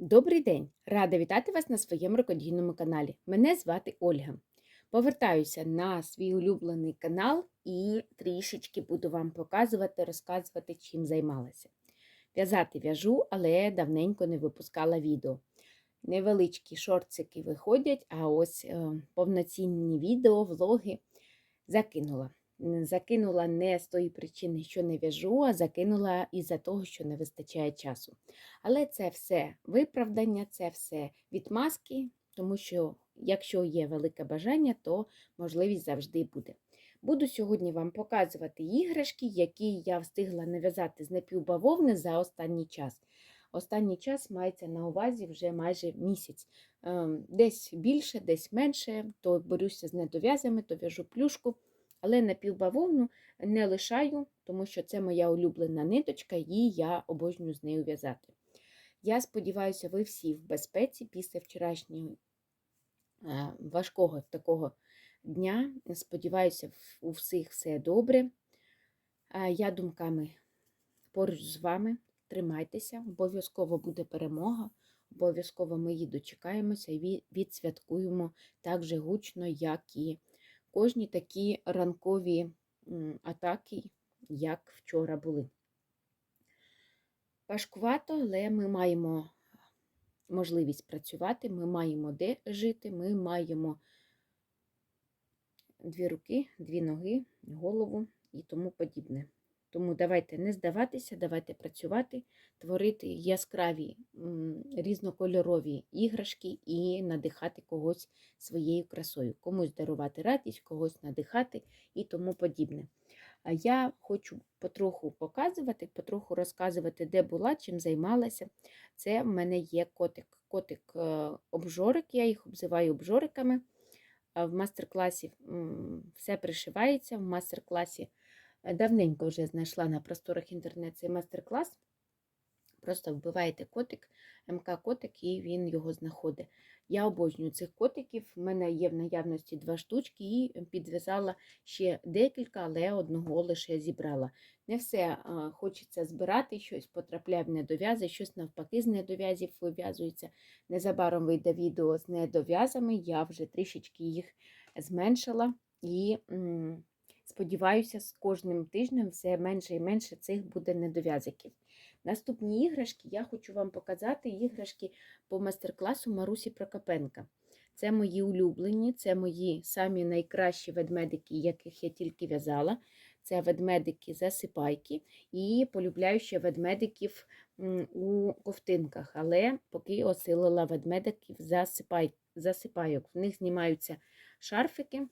Добрий день! Рада вітати вас на своєму рукодійному каналі. Мене звати Ольга. Повертаюся на свій улюблений канал і трішечки буду вам показувати, розказувати, чим займалася. В'язати в'яжу, але давненько не випускала відео. Невеличкі шортики виходять, а ось е, повноцінні відео, влоги закинула. Закинула не з тої причини, що не в'яжу, а закинула із-за того, що не вистачає часу. Але це все виправдання, це все відмазки, тому що якщо є велике бажання, то можливість завжди буде. Буду сьогодні вам показувати іграшки, які я встигла нав'язати з напівбавовни за останній час. Останній час мається на увазі вже майже місяць. Ем, Десь більше, десь менше, то борюся з недов'язами, то в'яжу плюшку. Але напівбавовну не лишаю, тому що це моя улюблена ниточка, і я обожнюю з нею в'язати. Я сподіваюся, ви всі в безпеці після вчорашнього важкого такого дня. Сподіваюся, у всіх все добре. Я думками поруч з вами. Тримайтеся, обов'язково буде перемога. Обов'язково ми її дочекаємося і відсвяткуємо так же гучно, як і кожні такі ранкові атаки, як вчора були. Важкувато, але ми маємо можливість працювати, ми маємо де жити, ми маємо дві руки, дві ноги, голову і тому подібне. Тому давайте не здаватися, давайте працювати, творити яскраві різнокольорові іграшки і надихати когось своєю красою, комусь дарувати радість, когось надихати і тому подібне. А я хочу потроху показувати, потроху розказувати, де була, чим займалася. Це в мене є котик. Котик е, обжорик, я їх обзиваю обжориками. В мастер-класі все пришивається. В мастер-класі давненько вже знайшла на просторах інтернету цей мастер-клас. Просто вбиваєте котик, МК-котик, і він його знаходить. Я обожнюю цих котиків. В мене є в наявності два штучки, і підв'язала ще декілька, але одного лише зібрала. Не все хочеться збирати, щось потрапляє в недов'язи, щось навпаки з недов'язів вив'язується. Незабаром вийде відео з недов'язами, я вже трішечки їх зменшила і м, сподіваюся, з кожним тижнем все менше і менше цих буде недов'язиків. Наступні іграшки я хочу вам показати іграшки по майстер-класу Марусі Прокопенка. Це мої улюблені, це мої самі найкращі ведмедики, яких я тільки в'язала. Це ведмедики засипайки і полюбляю ще ведмедиків у ковтинках, але поки осилила ведмедиків засипай, засипайок. В них знімаються шарфики,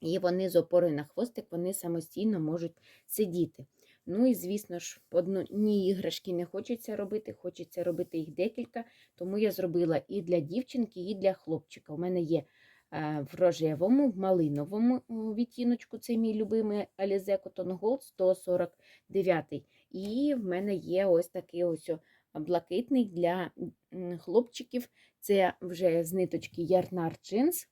і вони з опорою на хвостик вони самостійно можуть сидіти. Ну і, звісно ж, одні іграшки не хочеться робити, хочеться робити їх декілька, тому я зробила і для дівчинки, і для хлопчика. У мене є е, в рожевому, в малиновому відтіночку, це мій любимий Alize Cotton Gold 149. І в мене є ось такий ось блакитний для хлопчиків. Це вже з ниточки Ярнар Jeans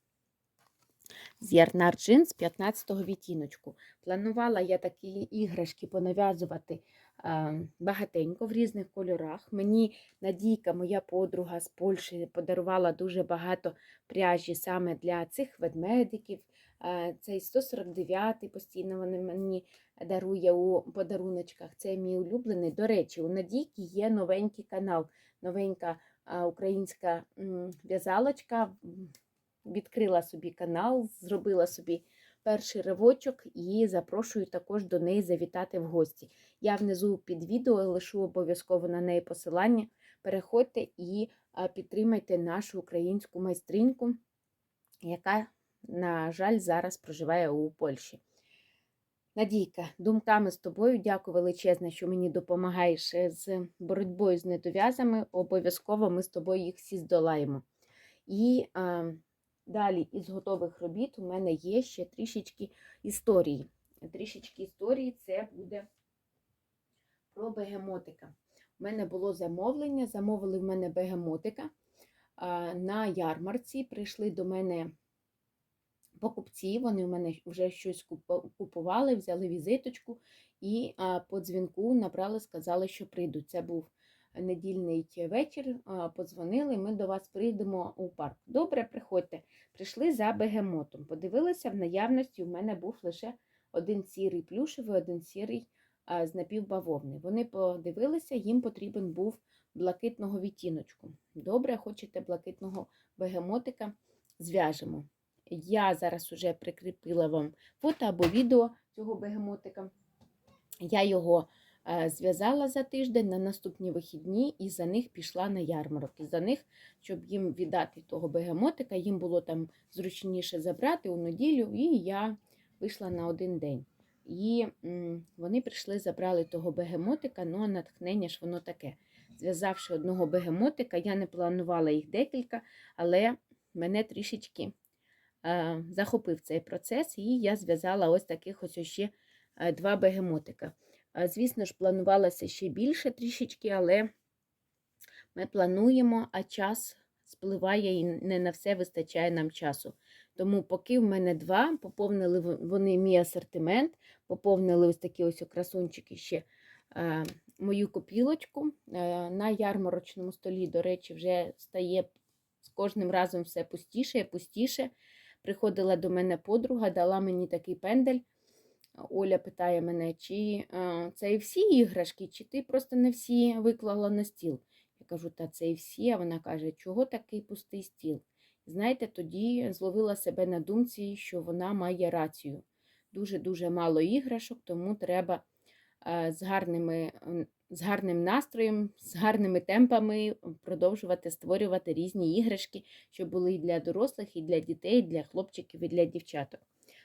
з Ярнар Джинс 15-го відтіночку. Планувала я такі іграшки понав'язувати е, багатенько в різних кольорах. Мені Надійка, моя подруга з Польщі, подарувала дуже багато пряжі саме для цих ведмедиків. Е, Цей 149-й постійно вони мені дарує у подаруночках. Це мій улюблений. До речі, у Надійки є новенький канал, новенька е, українська в'язалочка. Відкрила собі канал, зробила собі перший ривочок і запрошую також до неї завітати в гості. Я внизу під відео лишу обов'язково на неї посилання. Переходьте і підтримайте нашу українську майстриньку, яка, на жаль, зараз проживає у Польщі. Надійка, думками з тобою, дякую величезне, що мені допомагаєш е, з боротьбою з недов'язами. Обов'язково ми з тобою їх всі здолаємо. І а, далі із готових робіт у мене є ще трішечки історії. Трішечки історії це буде про бегемотика. У мене було замовлення, замовили в мене бегемотика на ярмарці. Прийшли до мене покупці, вони в мене вже щось купували, взяли візиточку і по дзвінку набрали, сказали, що прийдуть. Це був недільний вечір, подзвонили, ми до вас прийдемо у парк. Добре, приходьте. Прийшли за бегемотом. Подивилися, в наявності у мене був лише один сірий плюшевий, один сірий з напівбавовни. Вони подивилися, їм потрібен був блакитного відтіночку. Добре, хочете блакитного бегемотика, зв'яжемо. Я зараз уже прикріпила вам фото або відео цього бегемотика. Я його зв'язала за тиждень на наступні вихідні і за них пішла на ярмарок. І за них, щоб їм віддати того бегемотика, їм було там зручніше забрати у неділю, і я вийшла на один день. І вони прийшли, забрали того бегемотика, ну а натхнення ж воно таке. Зв'язавши одного бегемотика, я не планувала їх декілька, але мене трішечки е, захопив цей процес, і я зв'язала ось таких ось ще е, два бегемотика. Звісно ж, планувалося ще більше трішечки, але ми плануємо, а час спливає і не на все вистачає нам часу. Тому поки в мене два, поповнили вони мій асортимент, поповнили ось такі ось красунчики ще мою копілочку. Е, на ярмарочному столі, до речі, вже стає з кожним разом все пустіше і пустіше. Приходила до мене подруга, дала мені такий пендель. Оля питає мене, чи е, це і всі іграшки, чи ти просто не всі виклала на стіл. Я кажу, та це і всі. А вона каже, чого такий пустий стіл? Знаєте, тоді зловила себе на думці, що вона має рацію. Дуже-дуже мало іграшок, тому треба е, з, гарними, з гарним настроєм, з гарними темпами продовжувати створювати різні іграшки, щоб були і для дорослих, і для дітей, і для хлопчиків, і для дівчаток.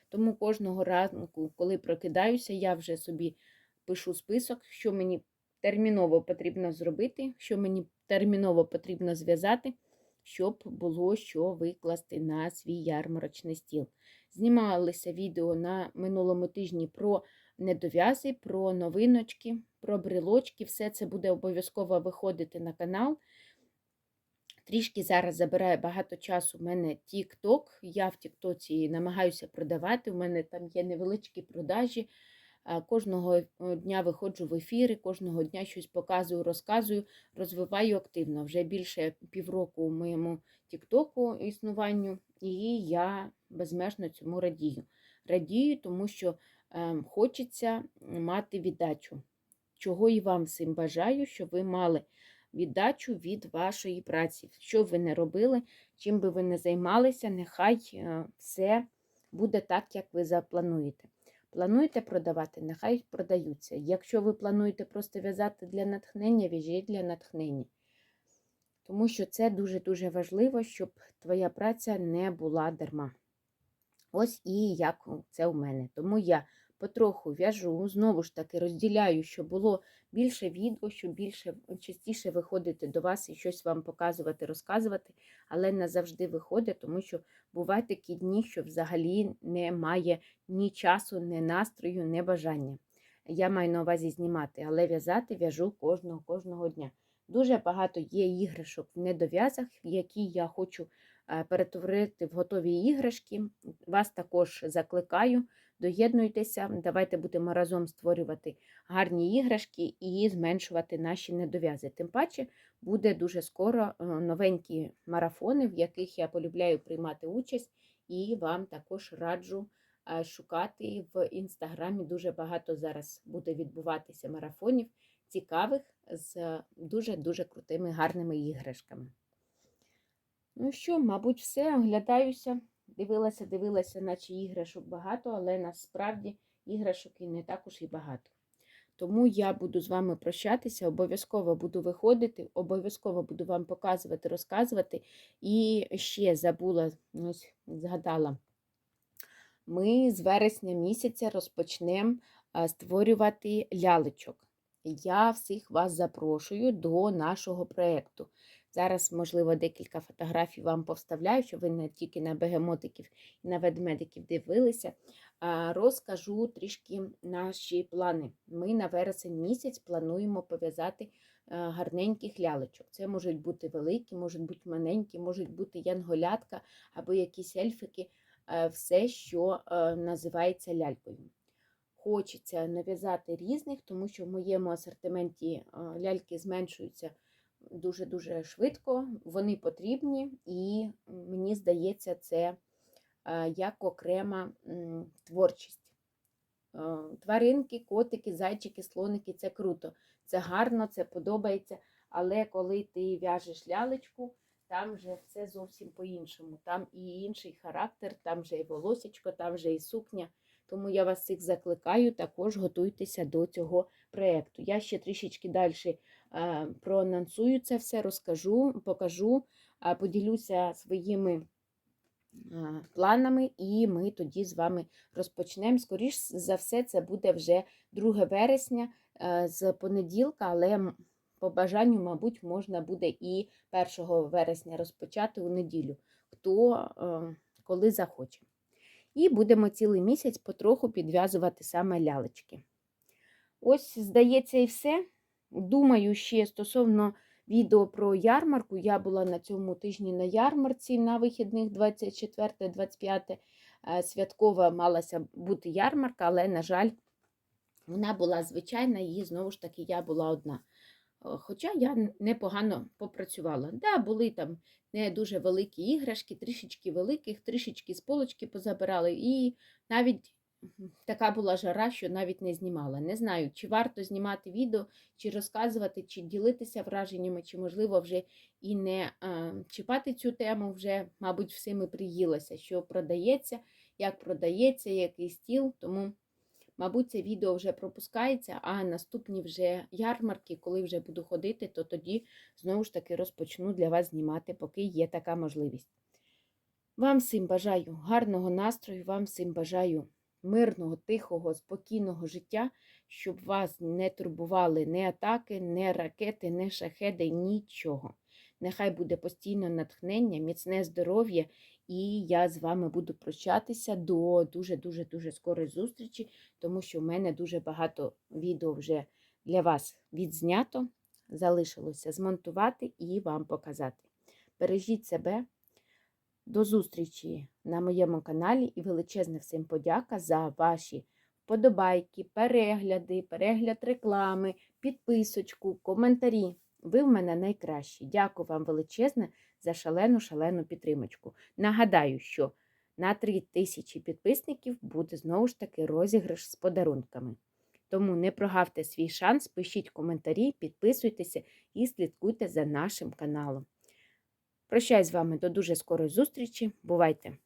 Тому кожного ранку, коли прокидаюся, я вже собі пишу список, що мені терміново потрібно зробити, що мені терміново потрібно зв'язати, щоб було що викласти на свій ярмарочний стіл. Знімалися відео на минулому тижні про недов'язи, про новиночки, про брелочки. Все це буде обов'язково виходити на канал. Трішки зараз забирає багато часу в мене TikTok. Я в Тіктоці намагаюся продавати. У мене там є невеличкі продажі. Кожного е, дня виходжу в ефіри, кожного дня щось показую, розказую, розвиваю активно. Вже більше півроку у моєму Тіктоку існуванню, і я безмежно цьому радію. Радію, тому що хочеться мати віддачу. Чого і вам всім бажаю, щоб ви мали віддачу від вашої праці. Що ви не робили, чим би ви не займалися, нехай е, все буде так, як ви заплануєте. Плануєте продавати, нехай продаються. Якщо ви плануєте просто в'язати для натхнення, в'яжіть для натхнення. Тому що це дуже-дуже важливо, щоб твоя праця не була дарма. Ось і як це у мене. Тому я потроху в'яжу, знову ж таки розділяю, щоб було більше відео, щоб більше частіше виходити до вас і щось вам показувати, розказувати, але не завжди виходить, тому що бувають такі дні, що взагалі немає ні часу, ні настрою, ні бажання. Я маю на увазі знімати, але в'язати в'яжу кожного кожного дня. Дуже багато є іграшок в недов'язах, які я хочу е, перетворити в готові іграшки. Вас також закликаю, доєднуйтеся, давайте будемо разом створювати гарні іграшки і зменшувати наші недов'язи. Тим паче буде дуже скоро е, новенькі марафони, в яких я полюбляю приймати участь, і вам також раджу е, шукати в інстаграмі. Дуже багато зараз буде відбуватися марафонів цікавих з дуже-дуже крутими гарними іграшками. Ну що, мабуть, все, оглядаюся. Дивилася, дивилася, наче іграшок багато, але насправді іграшок і не також і багато. Тому я буду з вами прощатися, обов'язково буду виходити, обов'язково буду вам показувати, розказувати. І ще забула, ось згадала, ми з вересня місяця розпочнемо створювати лялечок. Я всіх вас запрошую до нашого проєкту. Зараз, можливо, декілька фотографій вам повставляю, щоб ви не тільки на бегемотиків і на ведмедиків дивилися. Розкажу трішки наші плани. Ми на вересень місяць плануємо пов'язати е, гарненьких лялечок. Це можуть бути великі, можуть бути маленькі, можуть бути янголятка або якісь ельфики, е, все, що е, називається лялькою. хочеться нав'язати різних, тому що в моєму асортименті ляльки зменшуються дуже-дуже швидко, вони потрібні, і мені здається, це як окрема творчість. Е, Тваринки, котики, зайчики, слоники це круто, це гарно, це подобається. Але коли ти в'яжеш лялечку, там вже все зовсім по-іншому. Там і інший характер, там вже і волосечко, там вже і сукня. Тому я вас всіх закликаю, також готуйтеся до цього проєкту. Я ще трішечки далі проанонсую це все, розкажу, покажу, поділюся своїми планами, і ми тоді з вами розпочнемо. Скоріш за все, це буде вже 2 вересня е, з понеділка, але по бажанню, мабуть, можна буде і 1 вересня розпочати у неділю, хто е, коли захоче. І будемо цілий місяць потроху підв'язувати саме лялечки. Ось, здається, і все. Думаю, ще стосовно відео про ярмарку. Я була на цьому тижні на ярмарці на вихідних 24-25 е, святкова малася бути ярмарка, але, на жаль, вона була звичайна, і знову ж таки я була одна. Е, Хоча я непогано попрацювала. Да, були там не дуже великі іграшки, трішечки великих, трішечки з полочки позабирали, і навіть така була жара, що навіть не знімала. Не знаю, чи варто знімати відео, чи розказувати, чи ділитися враженнями, чи, можливо, вже і не а, чіпати цю тему, вже, мабуть, всіми приїлася, що продається, як продається, який стіл. Тому, мабуть, це відео вже пропускається, а наступні вже ярмарки, коли вже буду ходити, то тоді знову ж таки розпочну для вас знімати, поки є така можливість. Вам всім бажаю гарного настрою, вам всім бажаю мирного, тихого, спокійного життя, щоб вас не турбували ні атаки, ні ракети, ні шахеди, нічого. Нехай буде постійно натхнення, міцне здоров'я, і я з вами буду прощатися до дуже-дуже дуже скорої зустрічі, тому що в мене дуже багато відео вже для вас відзнято. Залишилося змонтувати і вам показати. Бережіть себе. До зустрічі на моєму каналі і величезна всім подяка за ваші вподобайки, перегляди, перегляд реклами, підписочку, коментарі. Ви в мене найкращі. Дякую вам величезне за шалену шалену підтримочку. Нагадаю, що на 3 тисячі підписників буде знову ж таки розіграш з подарунками. Тому не прогавте свій шанс, пишіть коментарі, підписуйтеся і слідкуйте за нашим каналом. Прощаюсь з вами до дуже скорої зустрічі. Бувайте!